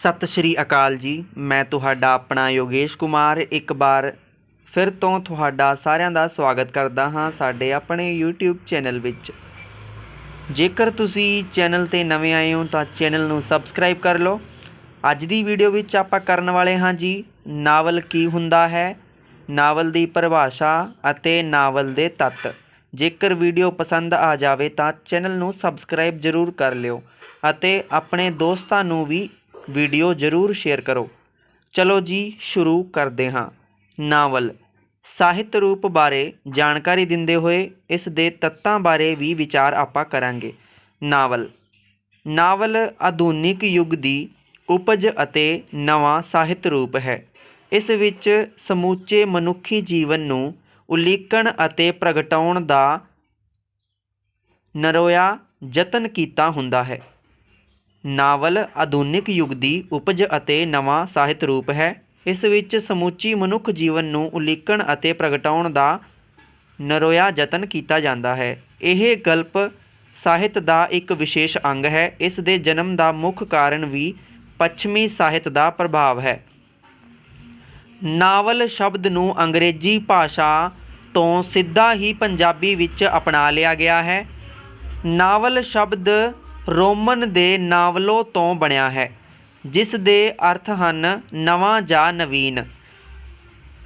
ਸਤਿ ਸ਼੍ਰੀ ਅਕਾਲ ਜੀ। ਮੈਂ ਤੁਹਾਡਾ ਆਪਣਾ ਯੋਗੇਸ਼ ਕੁਮਾਰ ਇੱਕ ਵਾਰ ਫਿਰ ਤੋਂ ਤੁਹਾਡਾ ਸਾਰਿਆਂ ਦਾ ਸਵਾਗਤ ਕਰਦਾ ਹਾਂ ਸਾਡੇ ਆਪਣੇ YouTube ਚੈਨਲ ਵਿੱਚ। ਜੇਕਰ ਤੁਸੀਂ ਚੈਨਲ ਤੇ ਨਵੇਂ ਆਏ ਹੋ ਤਾਂ ਚੈਨਲ ਨੂੰ ਸਬਸਕ੍ਰਾਈਬ ਕਰ ਲਓ। ਅੱਜ ਦੀ ਵੀਡੀਓ ਵਿੱਚ ਆਪਾਂ ਕਰਨ ਵਾਲੇ ਹਾਂ ਜੀ, ਨਾਵਲ ਕੀ ਹੁੰਦਾ ਹੈ? ਨਾਵਲ ਦੀ ਪਰਿਭਾਸ਼ਾ ਅਤੇ ਨਾਵਲ ਦੇ ਤੱਤ। ਜੇਕਰ ਵੀਡੀਓ ਪਸੰਦ ਆ ਜਾਵੇ ਤਾਂ ਚੈਨਲ ਨੂੰ ਸਬਸਕ੍ਰਾਈਬ ਜ਼ਰੂਰ ਕਰ ਲਿਓ ਅਤੇ ਆਪਣੇ ਦੋਸਤਾਂ ਨੂੰ ਵੀ ਵੀਡੀਓ ਜ਼ਰੂਰ ਸ਼ੇਅਰ ਕਰੋ। ਚਲੋ ਜੀ, ਸ਼ੁਰੂ ਕਰਦੇ ਹਾਂ। ਨਾਵਲ। ਸਾਹਿਤ ਰੂਪ ਬਾਰੇ ਜਾਣਕਾਰੀ ਦਿੰਦੇ ਹੋਏ ਇਸ ਦੇ ਤੱਤਾਂ ਬਾਰੇ ਵੀ ਵਿਚਾਰ ਆਪਾਂ ਕਰਾਂਗੇ। ਨਾਵਲ। ਨਾਵਲ ਆਧੁਨਿਕ ਯੁੱਗ ਦੀ ਉਪਜ ਅਤੇ ਨਵਾਂ ਸਾਹਿਤ ਰੂਪ ਹੈ। ਇਸ ਵਿੱਚ ਸਮੁੱਚੇ ਮਨੁੱਖੀ ਜੀਵਨ ਨੂੰ ਉਲੀਕਣ ਅਤੇ ਪ੍ਰਗਟਾਉਣ ਦਾ ਨਰੋਇਆ ਯਤਨ ਕੀਤਾ ਹੁੰਦਾ ਹੈ। ਨਾਵਲ ਆਧੁਨਿਕ ਯੁੱਗ ਦੀ ਉਪਜ ਅਤੇ ਨਵਾਂ ਸਾਹਿਤ ਰੂਪ ਹੈ। ਇਸ ਵਿੱਚ ਸਮੁੱਚੀ ਮਨੁੱਖ ਜੀਵਨ ਨੂੰ ਉਲੀਕਣ ਅਤੇ ਪ੍ਰਗਟਾਉਣ ਦਾ ਨਰੋਇਆ ਯਤਨ ਕੀਤਾ ਜਾਂਦਾ ਹੈ। ਇਹ ਗਲਪ ਸਾਹਿਤ ਦਾ ਇੱਕ ਵਿਸ਼ੇਸ਼ ਅੰਗ ਹੈ। ਇਸ ਦੇ ਜਨਮ ਦਾ ਮੁੱਖ ਕਾਰਨ ਵੀ ਪੱਛਮੀ ਸਾਹਿਤ ਦਾ ਪ੍ਰਭਾਵ ਹੈ। ਨਾਵਲ ਸ਼ਬਦ ਨੂੰ ਅੰਗਰੇਜ਼ੀ ਭਾਸ਼ਾ ਤੋਂ ਸਿੱਧਾ ਹੀ ਪੰਜਾਬੀ ਵਿੱਚ ਅਪਣਾ ਲਿਆ ਗਿਆ ਹੈ। ਨਾਵਲ ਸ਼ਬਦ ਰੋਮਨ ਦੇ ਨਾਵਲੋ ਤੋਂ ਬਣਿਆ ਹੈ, ਜਿਸ ਦੇ ਅਰਥ ਹਨ ਨਵਾਂ ਜਾਂ ਨਵੀਨ।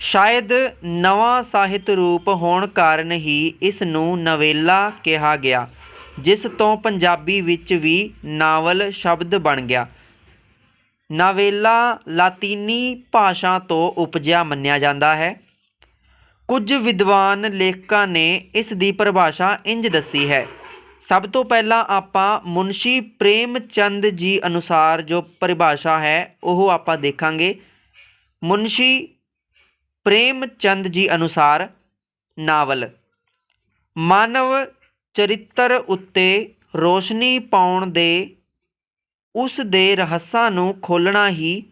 ਸ਼ਾਇਦ ਨਵਾਂ ਸਾਹਿਤ ਰੂਪ ਹੋਣ ਕਾਰਨ ਹੀ ਇਸ ਨੂੰ ਨਵੇਲਾ ਕਿਹਾ ਗਿਆ, ਜਿਸ ਤੋਂ ਪੰਜਾਬੀ ਵਿੱਚ ਵੀ ਨਾਵਲ ਸ਼ਬਦ ਬਣ ਗਿਆ। ਨਾਵੇਲਾ ਲਾਤੀਨੀ ਭਾਸ਼ਾ ਤੋਂ ਉਪਜਿਆ ਮੰਨਿਆ ਜਾਂਦਾ ਹੈ। ਕੁਝ ਵਿਦਵਾਨ ਲੇਖਕਾਂ ਨੇ ਇਸ ਦੀ ਪਰਿਭਾਸ਼ਾ ਇੰਜ ਦੱਸੀ ਹੈ ਸਭ ਤੋਂ ਪਹਿਲਾਂ ਆਪਾਂ ਮੁਨਸ਼ੀ ਪ੍ਰੇਮ ਚੰਦ ਜੀ ਅਨੁਸਾਰ ਜੋ ਪਰਿਭਾਸ਼ਾ ਹੈ, ਉਹ ਆਪਾਂ ਦੇਖਾਂਗੇ। ਮੁਨਸ਼ੀ ਪ੍ਰੇਮ ਚੰਦ ਜੀ ਅਨੁਸਾਰ ਨਾਵਲ। ਮਾਨਵ ਚਰਿੱਤਰ ਉੱਤੇ ਰੋਸ਼ਨੀ ਪਾਉਣ ਦੇ ਉਸ ਦੇ ਰਹੱਸਾਂ ਨੂੰ ਖੋਲਣਾ ਹੀ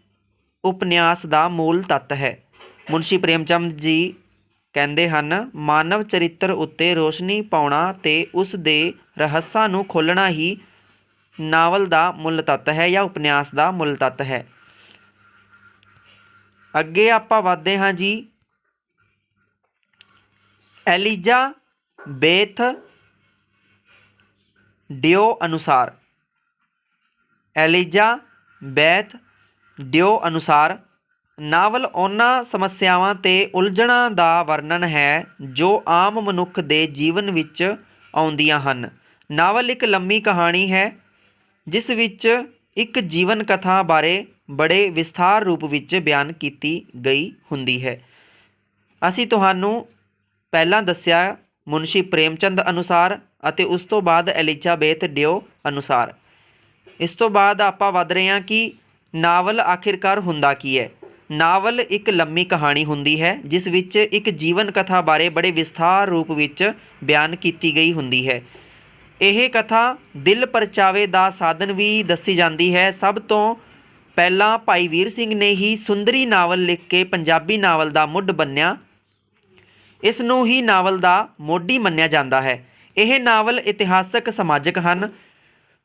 ਉਪਨਿਆਸ ਦਾ ਮੂਲ ਤੱਤ ਹੈ। ਮੁਨਸ਼ੀ ਪ੍ਰੇਮਚੰਦ ਜੀ ਕਹਿੰਦੇ ਹਨ, ਮਾਨਵ ਚਰਿੱਤਰ ਉੱਤੇ ਰੋਸ਼ਨੀ ਪਾਉਣਾ ਤੇ ਉਸ ਦੇ ਰਹੱਸਾਂ ਨੂੰ ਖੋਲਣਾ ਹੀ ਨਾਵਲ ਦਾ ਮੁੱਲ ਤੱਤ ਹੈ ਜਾਂ ਉਪਨਿਆਸ ਦਾ ਮੁੱਲ ਤੱਤ ਹੈ। ਅੱਗੇ ਆਪਾਂ ਵਧਦੇ ਹਾਂ ਜੀ। ਐਲੀਜਾ ਬੇਥ ਡਿਓ ਅਨੁਸਾਰ। ਐਲੀਜਾ ਬੈਥ ਡਿਓ ਅਨੁਸਾਰ ਨਾਵਲ ਉਹਨਾਂ ਸਮੱਸਿਆਵਾਂ ਤੇ ਉਲਝਣਾਂ ਦਾ ਵਰਣਨ ਹੈ ਜੋ ਆਮ ਮਨੁੱਖ ਦੇ ਜੀਵਨ ਵਿੱਚ ਆਉਂਦੀਆਂ ਹਨ। ਨਾਵਲ ਇੱਕ ਲੰਮੀ ਕਹਾਣੀ ਹੈ, ਜਿਸ ਵਿੱਚ ਇੱਕ ਜੀਵਨ ਕਥਾ ਬਾਰੇ ਬੜੇ ਵਿਸਥਾਰ ਰੂਪ ਵਿੱਚ ਬਿਆਨ ਕੀਤੀ ਗਈ ਹੁੰਦੀ ਹੈ। ਅਸੀਂ ਤੁਹਾਨੂੰ ਪਹਿਲਾਂ ਦੱਸਿਆ ਮੁਨਸ਼ੀ ਪ੍ਰੇਮਚੰਦ ਅਨੁਸਾਰ ਅਤੇ ਉਸ ਤੋਂ ਬਾਅਦ ਐਲਿਜ਼ਾਬੇਥ ਡਿਓ ਅਨੁਸਾਰ। ਇਸ ਤੋਂ ਬਾਅਦ ਆਪਾਂ ਵੱਧ ਰਹੇ ਹਾਂ ਕਿ ਨਾਵਲ ਆਖਿਰਕਾਰ ਹੁੰਦਾ ਕੀ ਹੈ। ਨਾਵਲ ਇੱਕ ਲੰਮੀ ਕਹਾਣੀ ਹੁੰਦੀ ਹੈ, ਜਿਸ ਵਿੱਚ ਇੱਕ ਜੀਵਨ ਕਥਾ ਬਾਰੇ ਬੜੇ ਵਿਸਥਾਰ ਰੂਪ ਵਿੱਚ ਬਿਆਨ ਕੀਤੀ ਗਈ ਹੁੰਦੀ ਹੈ। ਇਹ ਕਥਾ ਦਿਲ ਪਰਚਾਵੇ ਦਾ ਸਾਧਨ ਵੀ ਦੱਸੀ ਜਾਂਦੀ ਹੈ। ਸਭ ਤੋਂ ਪਹਿਲਾਂ ਭਾਈ ਵੀਰ ਸਿੰਘ ਨੇ ਹੀ ਸੁੰਦਰੀ ਨਾਵਲ ਲਿਖ ਕੇ ਪੰਜਾਬੀ ਨਾਵਲ ਦਾ ਮੁੱਢ ਬੰਨਿਆ। ਇਸ ਨੂੰ ਹੀ ਨਾਵਲ ਦਾ ਮੋਢੀ ਮੰਨਿਆ ਜਾਂਦਾ ਹੈ। ਇਹ ਨਾਵਲ ਇਤਿਹਾਸਕ ਸਮਾਜਿਕ ਹਨ।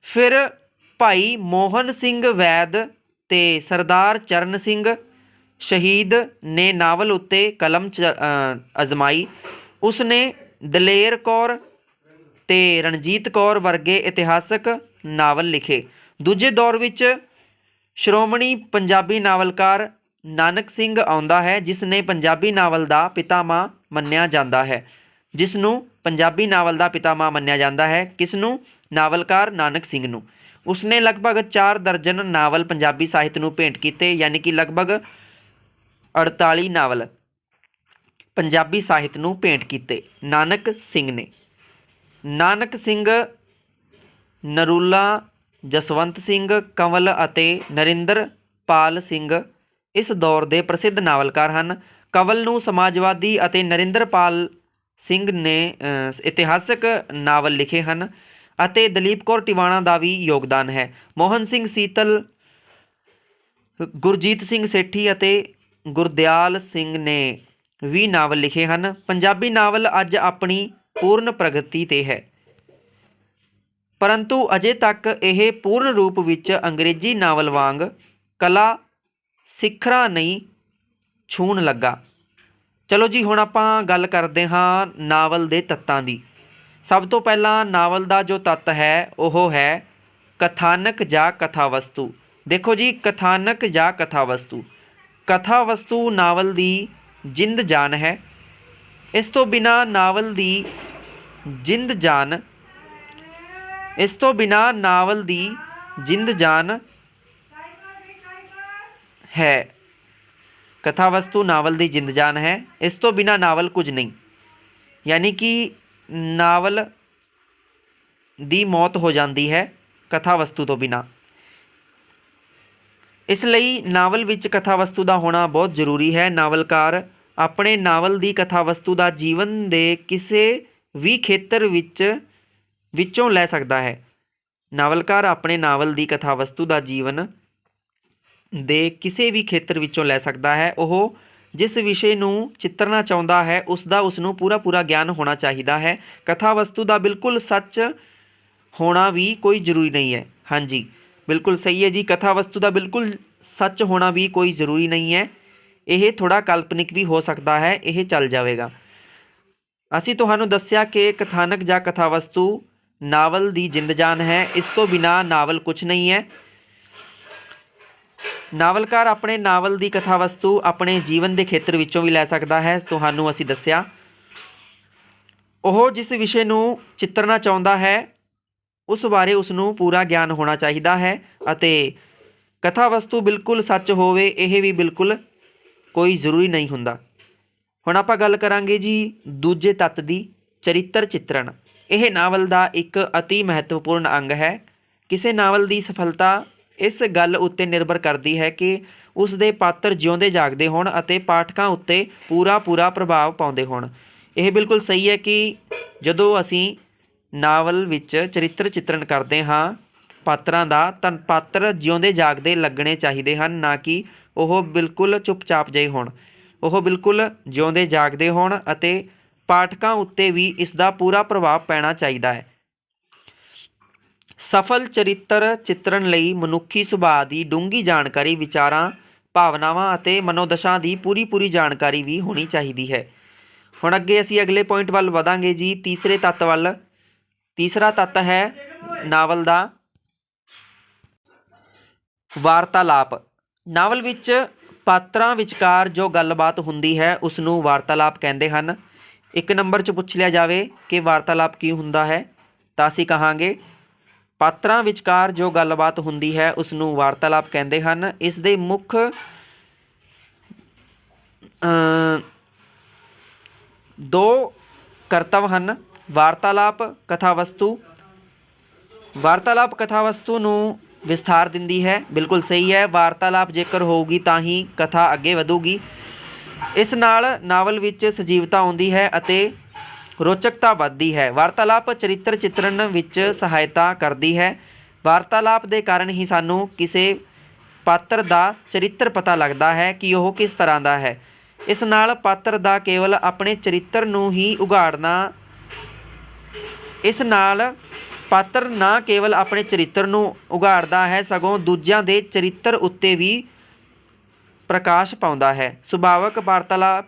ਫਿਰ ਭਾਈ ਮੋਹਨ ਸਿੰਘ ਵੈਦ ਤੇ ਸਰਦਾਰ ਚਰਨ ਸਿੰਘ ਸ਼ਹੀਦ ਨੇ ਨਾਵਲ ਉੱਤੇ ਕਲਮ ਚ ਅਜ਼ਮਾਈ। ਉਸ ਨੇ ਦਲੇਰ ਕੌਰ ਤੇ ਰਣਜੀਤ ਕੌਰ ਵਰਗੇ ਇਤਿਹਾਸਕ ਨਾਵਲ ਲਿਖੇ। ਦੂਜੇ ਦੌਰ ਵਿੱਚ ਸ਼੍ਰੋਮਣੀ ਪੰਜਾਬੀ ਨਾਵਲਕਾਰ ਨਾਨਕ ਸਿੰਘ ਆਉਂਦਾ ਹੈ ਜਿਸ ਨੇ ਪੰਜਾਬੀ ਨਾਵਲ ਦਾ ਪਿਤਾਮਾ ਮੰਨਿਆ ਜਾਂਦਾ ਹੈ। ਜਿਸ ਨੂੰ ਪੰਜਾਬੀ ਨਾਵਲ ਦਾ ਪਿਤਾਮਾ ਮੰਨਿਆ ਜਾਂਦਾ ਹੈ ਕਿਸ ਨੂੰ ਨਾਵਲਕਾਰ ਨਾਨਕ ਸਿੰਘ ਨੂੰ। ਉਸਨੇ ਲਗਭਗ 4 ਦਰਜਨ ਨਾਵਲ ਪੰਜਾਬੀ ਸਾਹਿਤ ਨੂੰ ਭੇਂਟ ਕੀਤੇ, ਯਾਨੀ ਕਿ ਲਗਭਗ 48 ਨਾਵਲ ਪੰਜਾਬੀ ਸਾਹਿਤ ਨੂੰ ਭੇਂਟ ਕੀਤੇ। ਨਾਨਕ ਸਿੰਘ ਨੇ। ਨਾਨਕ ਸਿੰਘ, ਨਰੂਲਾ, ਜਸਵੰਤ ਸਿੰਘ, ਕੰਵਲ ਅਤੇ ਨਰਿੰਦਰ ਪਾਲ ਸਿੰਘ ਇਸ ਦੌਰ ਦੇ ਪ੍ਰਸਿੱਧ ਨਾਵਲਕਾਰ ਹਨ। ਕੰਵਲ ਨੂੰ ਸਮਾਜਵਾਦੀ ਅਤੇ ਨਰਿੰਦਰ ਪਾਲ ਸਿੰਘ ਨੇ ਇਤਿਹਾਸਕ ਨਾਵਲ ਲਿਖੇ ਹਨ ਅਤੇ ਦਲੀਪ ਕੌਰ ਟਿਵਾਣਾ ਦਾ ਵੀ ਯੋਗਦਾਨ ਹੈ। ਮੋਹਨ ਸਿੰਘ ਸੀਤਲ, ਗੁਰਜੀਤ ਸਿੰਘ ਸੇਠੀ ਅਤੇ ਗੁਰਦਿਆਲ ਸਿੰਘ ਨੇ ਵੀ ਨਾਵਲ ਲਿਖੇ ਹਨ। ਪੰਜਾਬੀ ਨਾਵਲ ਅੱਜ ਆਪਣੀ ਪੂਰਨ ਪ੍ਰਗਤੀ ਤੇ ਹੈ। ਪਰੰਤੂ ਅਜੇ ਤੱਕ ਇਹ ਪੂਰਨ ਰੂਪ ਵਿੱਚ ਅੰਗਰੇਜ਼ੀ ਨਾਵਲ ਵਾਂਗ ਕਲਾ ਸਿਖਰਾਂ ਨਹੀਂ ਛੂਣ ਲੱਗਾ। ਚਲੋ ਜੀ, ਹੁਣ ਆਪਾਂ ਗੱਲ ਕਰਦੇ ਹਾਂ ਨਾਵਲ ਦੇ ਤੱਤਾਂ ਦੀ। ਸਭ ਤੋਂ ਪਹਿਲਾਂ ਨਾਵਲ ਦਾ ਜੋ ਤੱਤ ਹੈ, ਉਹ ਹੈ ਕਥਾਨਕ ਜਾਂ ਕਥਾ ਵਸਤੂ ਦੇਖੋ ਜੀ, ਕਥਾਨਕ ਜਾਂ ਕਥਾ ਵਸਤੂ ਕਥਾ ਵਸਤੂ ਨਾਵਲ ਦੀ ਜਿੰਦ ਜਾਨ ਹੈ। ਇਸ ਤੋਂ ਬਿਨਾ ਨਾਵਲ ਦੀ ਜਿੰਦ ਜਾਨ, ਇਸ ਤੋਂ ਬਿਨਾ ਨਾਵਲ ਦੀ ਜਿੰਦ ਜਾਨ ਹੈ। ਕਥਾ ਵਸਤੂ ਨਾਵਲ ਦੀ ਜਿੰਦ ਜਾਨ ਹੈ। ਇਸ ਤੋਂ ਬਿਨਾ ਨਾਵਲ ਕੁਝ ਨਹੀਂ। ਯਾਨੀ ਕਿ ਨਾਵਲ ਦੀ ਮੌਤ ਹੋ ਜਾਂਦੀ ਹੈ ਕਥਾ ਵਸਤੂ ਤੋਂ ਬਿਨਾ। ਇਸ ਲਈ ਨਾਵਲ ਵਿੱਚ ਕਥਾ ਵਸਤੂ ਦਾ ਹੋਣਾ ਬਹੁਤ ਜ਼ਰੂਰੀ ਹੈ। ਨਾਵਲਕਾਰ ਆਪਣੇ ਨਾਵਲ ਦੀ ਕਥਾ ਵਸਤੂ ਦਾ ਜੀਵਨ ਦੇ ਕਿਸੇ ਵੀ ਖੇਤਰ ਵਿੱਚ, ਵਿੱਚੋਂ ਲੈ ਸਕਦਾ ਹੈ। ਨਾਵਲਕਾਰ ਆਪਣੇ ਨਾਵਲ ਦੀ ਕਥਾ ਵਸਤੂ ਦਾ ਜੀਵਨ ਦੇ ਕਿਸੇ ਵੀ ਖੇਤਰ ਵਿੱਚੋਂ ਲੈ ਸਕਦਾ ਹੈ। ਉਹ ਜਿਸ ਵਿਸ਼ੇ ਨੂੰ ਚਿੱਤਰਨਾ ਚਾਹੁੰਦਾ ਹੈ, ਉਸ ਦਾ ਉਸ ਨੂੰ ਪੂਰਾ ਪੂਰਾ ਗਿਆਨ ਹੋਣਾ ਚਾਹੀਦਾ ਹੈ। ਕਥਾ ਵਸਤੂ ਦਾ ਬਿਲਕੁਲ ਸੱਚ ਹੋਣਾ ਵੀ ਕੋਈ ਜ਼ਰੂਰੀ ਨਹੀਂ ਹੈ। ਹਾਂਜੀ। ਬਿਲਕੁਲ ਸਹੀ ਹੈ ਜੀ। ਕਥਾ ਵਸਤੂ ਦਾ ਬਿਲਕੁਲ ਸੱਚ ਹੋਣਾ ਵੀ ਕੋਈ ਜ਼ਰੂਰੀ ਨਹੀਂ ਹੈ। ਇਹ ਥੋੜਾ ਕਾਲਪਨਿਕ ਵੀ ਹੋ ਸਕਦਾ ਹੈ। ਇਹ ਚੱਲ ਜਾਵੇਗਾ। ਅਸੀਂ ਤੁਹਾਨੂੰ ਦੱਸਿਆ ਕਿ ਕਥਾਨਕ ਜਾਂ ਕਥਾ ਵਸਤੂ ਨਾਵਲ ਦੀ ਜਿੰਦ ਜਾਨ ਹੈ। ਇਸ ਤੋਂ ਬਿਨਾ ਨਾਵਲ ਕੁਝ ਨਹੀਂ ਹੈ। ਨਾਵਲਕਾਰ ਆਪਣੇ ਨਾਵਲ ਦੀ ਕਥਾ ਵਸਤੂ ਆਪਣੇ ਜੀਵਨ ਦੇ ਖੇਤਰ ਵਿੱਚੋਂ ਵੀ ਲੈ ਸਕਦਾ ਹੈ। ਤੁਹਾਨੂੰ ਅਸੀਂ ਦੱਸਿਆ। ਉਹ ਜਿਸ ਵਿਸ਼ੇ ਨੂੰ ਚਿੱਤਰਨਾ ਚਾਹੁੰਦਾ ਹੈ ਉਸ ਬਾਰੇ ਉਸ ਨੂੰ ਪੂਰਾ ਗਿਆਨ ਹੋਣਾ ਚਾਹੀਦਾ ਹੈ ਅਤੇ ਕਥਾ ਵਸਤੂ ਬਿਲਕੁਲ ਸੱਚ ਹੋਵੇ, ਇਹ ਵੀ ਬਿਲਕੁਲ ਕੋਈ ਜ਼ਰੂਰੀ ਨਹੀਂ ਹੁੰਦਾ। ਹੁਣ ਆਪਾਂ ਗੱਲ ਕਰਾਂਗੇ ਜੀ ਦੂਜੇ ਤੱਤ ਦੀ, ਚਰਿੱਤਰ ਚਿੱਤਰਣ। ਇਹ ਨਾਵਲ ਦਾ ਇੱਕ ਅਤੀ ਮਹੱਤਵਪੂਰਨ ਅੰਗ ਹੈ। ਕਿਸੇ ਨਾਵਲ ਦੀ ਸਫਲਤਾ ਇਸ ਗੱਲ ਉੱਤੇ ਨਿਰਭਰ ਕਰਦੀ ਹੈ ਕਿ ਉਸ ਦੇ ਪਾਤਰ ਜਿਉਂਦੇ ਜਾਗਦੇ ਹੋਣ ਅਤੇ ਪਾਠਕਾਂ ਉੱਤੇ ਪੂਰਾ ਪੂਰਾ ਪ੍ਰਭਾਵ ਪਾਉਂਦੇ ਹੋਣ। ਇਹ ਬਿਲਕੁਲ ਸਹੀ ਹੈ ਕਿ ਜਦੋਂ ਅਸੀਂ ਨਾਵਲ ਵਿੱਚ ਚਰਿੱਤਰ ਚਿੱਤਰਣ ਕਰਦੇ ਹਾਂ। ਪਾਤਰਾਂ ਦਾ ਤਾਂ ਪਾਤਰ ਜਿਉਂਦੇ ਜਾਗਦੇ ਲੱਗਣੇ ਚਾਹੀਦੇ ਹਨ, ਨਾ ਕਿ ਉਹ ਬਿਲਕੁਲ ਚੁੱਪਚਾਪ ਜਿਹੇ ਹੋਣ। ਉਹ ਬਿਲਕੁਲ ਜਿਉਂਦੇ ਜਾਗਦੇ ਹੋਣ ਅਤੇ ਪਾਠਕਾਂ ਉੱਤੇ ਵੀ ਇਸ ਦਾ ਪੂਰਾ ਪ੍ਰਭਾਵ ਪੈਣਾ ਚਾਹੀਦਾ ਹੈ। ਸਫਲ ਚਰਿੱਤਰ ਚਿੱਤਰਨ ਲਈ ਮਨੁੱਖੀ ਸੁਭਾਅ ਦੀ ਡੂੰਘੀ ਜਾਣਕਾਰੀ, ਵਿਚਾਰਾਂ, ਭਾਵਨਾਵਾਂ ਅਤੇ ਮਨੋਦਸ਼ਾ ਦੀ ਪੂਰੀ ਪੂਰੀ ਜਾਣਕਾਰੀ ਵੀ ਹੋਣੀ ਚਾਹੀਦੀ ਹੈ। ਹੁਣ ਅੱਗੇ ਅਸੀਂ ਅਗਲੇ ਪੁਆਇੰਟ ਵੱਲ ਵਧਾਂਗੇ ਜੀ। ਤੀਸਰੇ ਤੱਤ ਵੱਲ ਤੀਸਰਾ ਤੱਤ ਹੈ ਨਾਵਲ ਦਾ ਵਾਰਤਾਲਾਪ। ਨਾਵਲ ਵਿੱਚ ਪਾਤਰਾਂ ਵਿਚਕਾਰ ਜੋ ਗੱਲਬਾਤ ਹੁੰਦੀ ਹੈ ਉਸ ਨੂੰ ਵਾਰਤਾਲਾਪ ਕਹਿੰਦੇ ਹਨ। ਇੱਕ ਨੰਬਰ 'ਚ ਪੁੱਛ ਲਿਆ ਜਾਵੇ ਕਿ ਵਾਰਤਾਲਾਪ ਕੀ ਹੁੰਦਾ ਹੈ, ਤਾਂ ਅਸੀਂ ਕਹਾਂਗੇ, ਪਾਤਰਾਂ ਵਿਚਕਾਰ ਜੋ ਗੱਲਬਾਤ ਹੁੰਦੀ ਹੈ ਉਸ ਨੂੰ ਵਾਰਤਾਲਾਪ ਕਹਿੰਦੇ ਹਨ। ਇਸ ਦੇ ਮੁੱਖ ਦੋ ਕਰਤਵ ਹਨ। ਵਾਰਤਾਲਾਪ ਕਥਾ ਵਸਤੂ ਵਾਰਤਾਲਾਪ ਕਥਾ ਵਸਤੂ ਨੂੰ ਵਿਸਥਾਰ ਦਿੰਦੀ ਹੈ। ਬਿਲਕੁਲ ਸਹੀ ਹੈ। ਵਾਰਤਾਲਾਪ ਜੇਕਰ ਹੋਊਗੀ ਤਾਂ ਹੀ ਕਥਾ ਅੱਗੇ ਵਧੂਗੀ। ਇਸ ਨਾਲ ਨਾਵਲ ਵਿੱਚ ਸਜੀਵਤਾ ਆਉਂਦੀ ਹੈ ਅਤੇ ਰੋਚਕਤਾ ਵੱਧਦੀ ਹੈ। ਵਾਰਤਾਲਾਪ ਚਰਿੱਤਰ ਚਿੱਤਰਣ ਵਿੱਚ ਸਹਾਇਤਾ ਕਰਦੀ ਹੈ। ਵਾਰਤਾਲਾਪ ਦੇ ਕਾਰਨ ਹੀ ਸਾਨੂੰ ਕਿਸੇ ਪਾਤਰ ਦਾ ਚਰਿੱਤਰ ਪਤਾ ਲੱਗਦਾ ਹੈ ਕਿ ਉਹ ਕਿਸ ਤਰ੍ਹਾਂ ਦਾ ਹੈ। ਇਸ ਨਾਲ ਪਾਤਰ ਦਾ ਕੇਵਲ ਆਪਣੇ ਚਰਿੱਤਰ ਨੂੰ ਹੀ ਉਘਾੜਨਾ ਇਸ ਨਾਲ ਪਾਤਰ ਨਾ ਕੇਵਲ ਆਪਣੇ ਚਰਿੱਤਰ ਨੂੰ ਉਘਾੜਦਾ ਹੈ, ਸਗੋਂ ਦੂਜਿਆਂ ਦੇ ਚਰਿੱਤਰ ਉੱਤੇ ਵੀ ਪ੍ਰਕਾਸ਼ ਪਾਉਂਦਾ ਹੈ। ਸੁਭਾਵਕ ਵਾਰਤਾਲਾਪ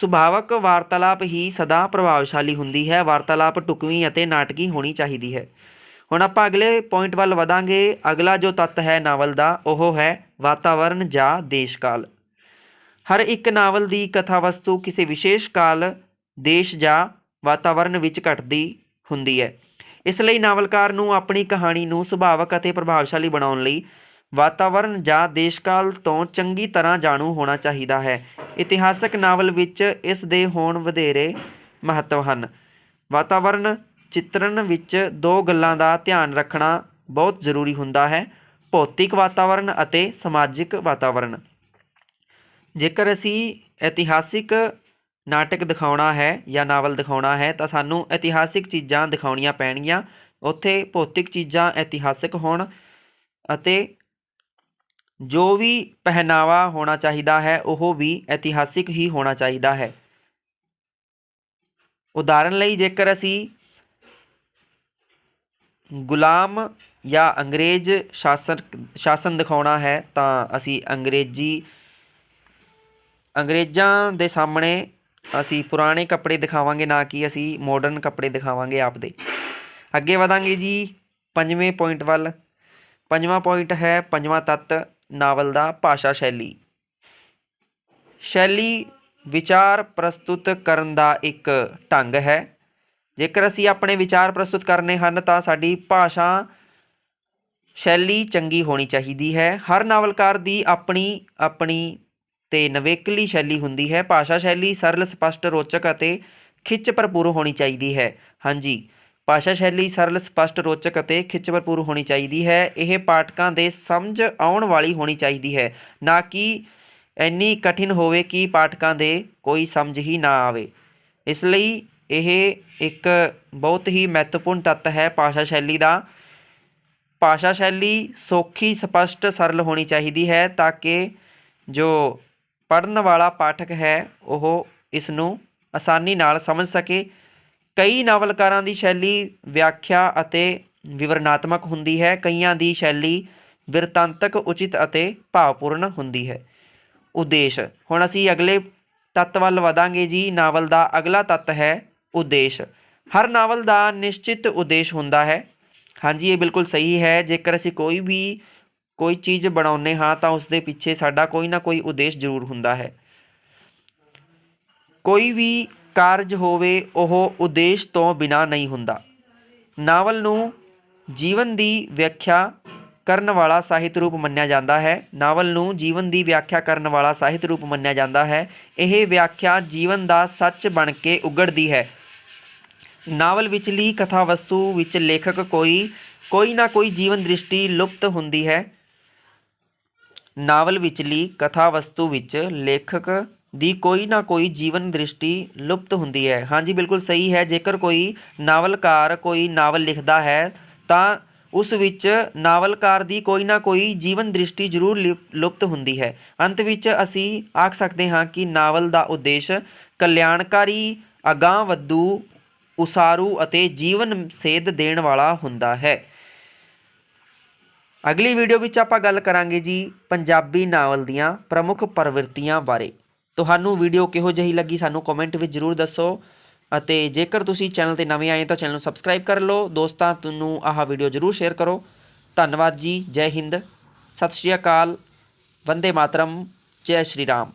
ਸੁਭਾਵਕ ਵਾਰਤਾਲਾਪ ਹੀ ਸਦਾ ਪ੍ਰਭਾਵਸ਼ਾਲੀ ਹੁੰਦੀ ਹੈ। ਵਾਰਤਾਲਾਪ ਟੁਕਵੀਂ ਅਤੇ ਨਾਟਕੀ ਹੋਣੀ ਚਾਹੀਦੀ ਹੈ। ਹੁਣ ਆਪਾਂ ਅਗਲੇ ਪੁਆਇੰਟ ਵੱਲ ਵਧਾਂਗੇ। ਅਗਲਾ ਜੋ ਤੱਤ ਹੈ ਨਾਵਲ ਦਾ, ਉਹ ਹੈ ਵਾਤਾਵਰਣ ਜਾਂ ਦੇਸ਼ਕਾਲ। ਹਰ ਇੱਕ ਨਾਵਲ ਦੀ ਕਥਾ ਵਸਤੂ ਕਿਸੇ ਵਿਸ਼ੇਸ਼ ਕਾਲ, ਦੇਸ਼ ਜਾਂ ਵਾਤਾਵਰਣ ਵਿੱਚ ਘਟਦੀ ਹੁੰਦੀ ਹੈ। ਇਸ ਲਈ ਨਾਵਲਕਾਰ ਨੂੰ ਆਪਣੀ ਕਹਾਣੀ ਨੂੰ ਸੁਭਾਵਕ ਅਤੇ ਪ੍ਰਭਾਵਸ਼ਾਲੀ ਬਣਾਉਣ ਲਈ ਵਾਤਾਵਰਣ ਜਾਂ ਦੇਸ਼ਕਾਲ ਤੋਂ ਚੰਗੀ ਤਰ੍ਹਾਂ ਜਾਣੂ ਹੋਣਾ ਚਾਹੀਦਾ ਹੈ। ਇਤਿਹਾਸਕ ਨਾਵਲ ਵਿੱਚ ਇਸ ਦੇ ਹੋਣ ਵਧੇਰੇ ਮਹੱਤਵ ਹਨ। ਵਾਤਾਵਰਣ ਚਿੱਤਰਣ ਵਿੱਚ ਦੋ ਗੱਲਾਂ ਦਾ ਧਿਆਨ ਰੱਖਣਾ ਬਹੁਤ ਜ਼ਰੂਰੀ ਹੁੰਦਾ ਹੈ, ਭੌਤਿਕ ਵਾਤਾਵਰਣ ਅਤੇ ਸਮਾਜਿਕ ਵਾਤਾਵਰਣ। ਜੇਕਰ ਅਸੀਂ ਇਤਿਹਾਸਿਕ ਨਾਟਕ ਦਿਖਾਉਣਾ ਹੈ ਜਾਂ ਨਾਵਲ ਦਿਖਾਉਣਾ ਹੈ, ਤਾਂ ਸਾਨੂੰ ਇਤਿਹਾਸਿਕ ਚੀਜ਼ਾਂ ਦਿਖਾਉਣੀਆਂ ਪੈਣਗੀਆਂ। ਉੱਥੇ ਭੌਤਿਕ ਚੀਜ਼ਾਂ ਇਤਿਹਾਸਿਕ ਹੋਣ ਅਤੇ ਜੋ ਵੀ ਪਹਿਨਾਵਾ ਹੋਣਾ ਚਾਹੀਦਾ ਹੈ, ਉਹ ਵੀ ਇਤਿਹਾਸਿਕ ਹੀ ਹੋਣਾ ਚਾਹੀਦਾ ਹੈ। ਉਦਾਹਰਨ ਲਈ, ਜੇਕਰ ਅਸੀਂ ਗੁਲਾਮ ਜਾਂ ਅੰਗਰੇਜ਼ ਸ਼ਾਸਨ ਸ਼ਾਸਨ ਦਿਖਾਉਣਾ ਹੈ, ਤਾਂ ਅਸੀਂ ਅੰਗਰੇਜ਼ੀ, ਅੰਗਰੇਜ਼ਾਂ ਦੇ ਸਾਹਮਣੇ ਅਸੀਂ ਪੁਰਾਣੇ ਕੱਪੜੇ ਦਿਖਾਵਾਂਗੇ, ਨਾ ਕਿ ਅਸੀਂ ਮਾਡਰਨ ਕੱਪੜੇ ਦਿਖਾਵਾਂਗੇ ਆਪਦੇ। ਅੱਗੇ ਵਧਾਂਗੇ ਜੀ, ਪੰਜਵੇਂ ਪੁਆਇੰਟ ਵੱਲ। ਪੰਜਵਾਂ ਪੁਆਇੰਟ ਹੈ ਪੰਜਵਾਂ ਤੱਤ, ਨਾਵਲ ਦਾ ਭਾਸ਼ਾ ਸ਼ੈਲੀ। ਸ਼ੈਲੀ ਵਿਚਾਰ ਪ੍ਰਸਤੁਤ ਕਰਨ ਦਾ ਇੱਕ ਢੰਗ ਹੈ। ਜੇਕਰ ਅਸੀਂ ਆਪਣੇ ਵਿਚਾਰ ਪ੍ਰਸਤੁਤ ਕਰਨੇ ਹਨ, ਤਾਂ ਸਾਡੀ ਭਾਸ਼ਾ ਸ਼ੈਲੀ ਚੰਗੀ ਹੋਣੀ ਚਾਹੀਦੀ ਹੈ। ਹਰ ਨਾਵਲਕਾਰ ਦੀ ਆਪਣੀ ਆਪਣੀ ਤੇ ਨਵੇਕਲੀ ਸ਼ੈਲੀ ਹੁੰਦੀ ਹੈ। ਭਾਸ਼ਾ ਸ਼ੈਲੀ ਸਰਲ, ਸਪਸ਼ਟ, ਰੋਚਕ ਅਤੇ ਖਿੱਚ ਭਰਪੂਰ ਹੋਣੀ ਚਾਹੀਦੀ ਹੈ। ਹਾਂਜੀ, ਭਾਸ਼ਾ ਸ਼ੈਲੀ ਸਰਲ, ਸਪਸ਼ਟ, ਰੋਚਕ ਅਤੇ ਖਿੱਚ ਭਰਪੂਰ ਹੋਣੀ ਚਾਹੀਦੀ ਹੈ। ਇਹ ਪਾਠਕਾਂ ਦੇ ਸਮਝ ਆਉਣ ਵਾਲੀ ਹੋਣੀ ਚਾਹੀਦੀ ਹੈ। ਨਾ ਕਿ ਇੰਨੀ ਕਠਿਨ ਹੋਵੇ ਕਿ ਪਾਠਕਾਂ ਦੇ ਕੋਈ ਸਮਝ ਹੀ ਨਾ ਆਵੇ। ਇਸ ਲਈ ਇਹ ਇੱਕ ਬਹੁਤ ਹੀ ਮਹੱਤਵਪੂਰਨ ਤੱਤ ਹੈ ਭਾਸ਼ਾ ਸ਼ੈਲੀ ਦਾ। ਭਾਸ਼ਾ ਸ਼ੈਲੀ ਸੌਖੀ, ਸਪਸ਼ਟ, ਸਰਲ ਹੋਣੀ ਚਾਹੀਦੀ ਹੈ ਤਾਂ ਕਿ ਜੋ ਪੜਨ ਵਾਲਾ ਪਾਠਕ ਹੈ, ਉਹ ਇਸ ਨੂੰ ਆਸਾਨੀ ਨਾਲ ਸਮਝ ਸਕੇ। ਕਈ ਨਾਵਲਕਾਰਾਂ ਦੀ ਸ਼ੈਲੀ ਵਿਆਖਿਆ ਅਤੇ ਵਿਵਰਣਾਤਮਕ ਹੁੰਦੀ ਹੈ। ਕਈਆਂ ਦੀ ਸ਼ੈਲੀ ਵਿਰਤਾਂਤਕ, ਉਚਿਤ ਅਤੇ ਭਾਵਪੂਰਨ ਹੁੰਦੀ ਹੈ। ਉਦੇਸ਼। ਹੁਣ ਅਸੀਂ ਅਗਲੇ ਤੱਤ ਵੱਲ ਵਧਾਂਗੇ ਜੀ। ਨਾਵਲ ਦਾ ਅਗਲਾ ਤੱਤ ਹੈ ਉਦੇਸ਼। ਹਰ ਨਾਵਲ ਦਾ ਨਿਸ਼ਚਿਤ ਉਦੇਸ਼ ਹੁੰਦਾ ਹੈ। ਹਾਂਜੀ, ਇਹ ਬਿਲਕੁਲ ਸਹੀ ਹੈ। ਜੇਕਰ ਅਸੀਂ ਕੋਈ ਵੀ ਕੋਈ ਚੀਜ਼ ਬਣਾਉਂਦੇ ਹਾਂ ਤਾਂ ਉਸ ਦੇ ਪਿੱਛੇ ਸਾਡਾ ਕੋਈ ਨਾ ਕੋਈ ਉਦੇਸ਼ ਜ਼ਰੂਰ ਹੁੰਦਾ ਹੈ। ਕੋਈ ਵੀ ਕਾਰਜ ਹੋਵੇ, ਉਹ ਉਦੇਸ਼ ਤੋਂ ਬਿਨਾ ਨਹੀਂ ਹੁੰਦਾ। ਨਾਵਲ ਨੂੰ ਜੀਵਨ ਦੀ ਵਿਆਖਿਆ ਕਰਨ ਵਾਲਾ ਸਾਹਿਤ ਰੂਪ ਮੰਨਿਆ ਜਾਂਦਾ ਹੈ। ਨਾਵਲ ਨੂੰ ਜੀਵਨ ਦੀ ਵਿਆਖਿਆ ਕਰਨ ਵਾਲਾ ਸਾਹਿਤ ਰੂਪ ਮੰਨਿਆ ਜਾਂਦਾ ਹੈ। ਇਹ ਵਿਆਖਿਆ ਜੀਵਨ ਦਾ ਸੱਚ ਬਣ ਕੇ ਉਗੜਦੀ ਹੈ। ਨਾਵਲ ਵਿਚਲੀ ਕਥਾ ਵਸਤੂ ਵਿੱਚ ਲੇਖਕ ਕੋਈ ਕੋਈ ਨਾ ਕੋਈ ਜੀਵਨ ਦ੍ਰਿਸ਼ਟੀ ਲੁਪਤ ਹੁੰਦੀ ਹੈ। ਨਾਵਲ ਵਿਚਲੀ ਕਥਾ ਵਸਤੂ ਵਿੱਚ ਲੇਖਕ ਦੀ ਕੋਈ ਨਾ ਕੋਈ ਜੀਵਨ ਦ੍ਰਿਸ਼ਟੀ ਲੁਪਤ ਹੁੰਦੀ ਹੈ। ਹਾਂਜੀ, ਬਿਲਕੁਲ ਸਹੀ ਹੈ। ਜੇਕਰ ਕੋਈ ਨਾਵਲਕਾਰ ਕੋਈ ਨਾਵਲ ਲਿਖਦਾ ਹੈ, ਤਾਂ ਉਸ ਵਿੱਚ ਨਾਵਲਕਾਰ ਦੀ ਕੋਈ ਨਾ ਕੋਈ ਜੀਵਨ ਦ੍ਰਿਸ਼ਟੀ ਜ਼ਰੂਰ ਲਿਪ- ਲੁਪਤ ਹੁੰਦੀ ਹੈ। ਅੰਤ ਵਿੱਚ ਅਸੀਂ ਆਖ ਸਕਦੇ ਹਾਂ ਕਿ ਨਾਵਲ ਦਾ ਉਦੇਸ਼ ਕਲਿਆਣਕਾਰੀ, ਅਗਾਂਹਵਧੂ, ਉਸਾਰੂ ਅਤੇ ਜੀਵਨ ਸੇਧ ਦੇਣ ਵਾਲਾ ਹੁੰਦਾ ਹੈ। ਅਗਲੀ ਵੀਡੀਓ ਵਿੱਚ ਆਪਾਂ ਗੱਲ ਕਰਾਂਗੇ ਜੀ ਪੰਜਾਬੀ ਨਾਵਲ ਦੀਆਂ ਪ੍ਰਮੁੱਖ ਪ੍ਰਵਿਰਤੀਆਂ ਬਾਰੇ। ਤੁਹਾਨੂੰ ਵੀਡੀਓ ਕਿਹੋ ਜਿਹੀ ਲੱਗੀ ਸਾਨੂੰ ਕਮੈਂਟ ਵਿੱਚ ਜਰੂਰ ਦੱਸੋ। ਅਤੇ ਜੇਕਰ ਤੁਸੀਂ ਚੈਨਲ ਤੇ ਨਵੇਂ ਆਏ ਤਾਂ ਚੈਨਲ ਨੂੰ ਸਬਸਕ੍ਰਾਈਬ ਕਰ ਲਓ। ਦੋਸਤਾਂ, ਤੁਹਾਨੂੰ ਆਹ ਵੀਡੀਓ ਜਰੂਰ ਸ਼ੇਅਰ ਕਰੋ। ਧੰਨਵਾਦ ਜੀ। ਜੈ ਹਿੰਦ। ਸਤਿ ਸ਼੍ਰੀ ਅਕਾਲ। ਵੰਦੇ ਮਾਤਰਮ। ਜੈ ਸ਼੍ਰੀ ਰਾਮ।